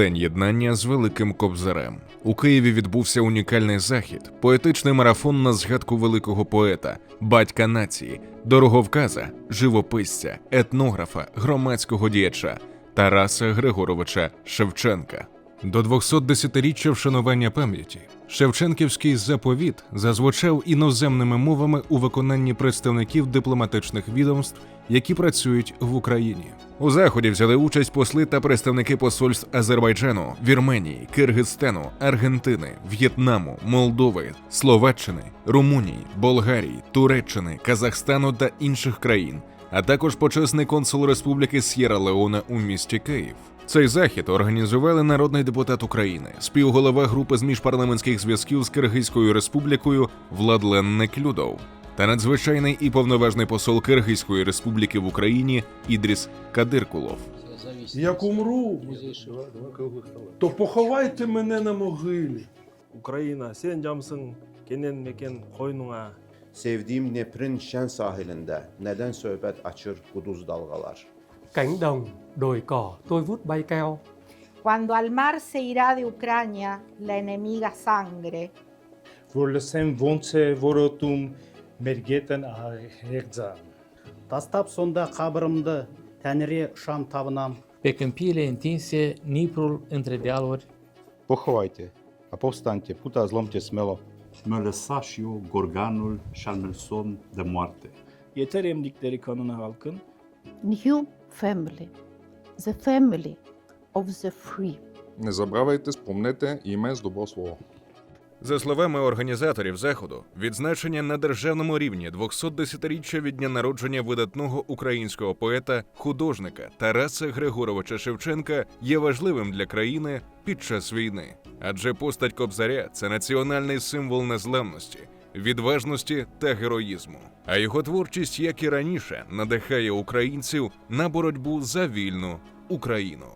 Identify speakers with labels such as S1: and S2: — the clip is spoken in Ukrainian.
S1: день єднання з Великим Кобзарем. У Києві відбувся унікальний захід, поетичний марафон на згадку великого поета, батька нації, дороговказа, живописця, етнографа, громадського діяча Тараса Григоровича Шевченка. До 210-річчя вшанування пам'яті Шевченківський заповіт зазвучав іноземними мовами у виконанні представників дипломатичних відомств, які працюють в Україні. У заході взяли участь посли та представники посольств Азербайджану, Вірменії, Киргизстану, Аргентини, В'єтнаму, Молдови, Словаччини, Румунії, Болгарії, Туреччини, Казахстану та інших країн, а також почесний консул Республіки С'єра Леона у місті Київ. Цей захід організували народний депутат України, співголова групи з міжпарламентських зв'язків з Киргизькою республікою Владлен Неклюдов та надзвичайний і повноважний посол Киргизької республіки в Україні Ідріс Кадиркулов.
S2: Як умру, то поховайте мене на могилі.
S3: Sen camsın genen meken koynuna
S4: Sevdiğim Neprin şen sahilinde neden söhbet açır kuduz dalgalar?
S5: Cánh đồng, đồi cỏ, tôi vút bay cao.
S6: Cuando al mar se irá de Ucrania la enemiga sangre,
S7: Vurlesem vonse vorotum mergeten ahegza.
S8: тастап сонда қабырымды тәңірге ұшам табынам
S9: Pe câmpiile întinse, Niprul între dealuri,
S10: Pochovajte a povstaňte, puta zlomte smelo.
S11: Mă lăsa și eu gorganul și al meu somn de moarte.
S3: yeter emdikleri kanına halkın
S12: New family, the family of the free.
S13: Не забравайте, спомнете іме з добро слово.
S1: За словами організаторів заходу, відзначення на державному рівні 210-річчя від дня народження видатного українського поета, художника Тараса Григоровича Шевченка є важливим для країни під час війни. Адже постать Кобзаря це національний символ незламності, відважності та героїзму. А його творчість, як і раніше, надихає українців на боротьбу за вільну Україну.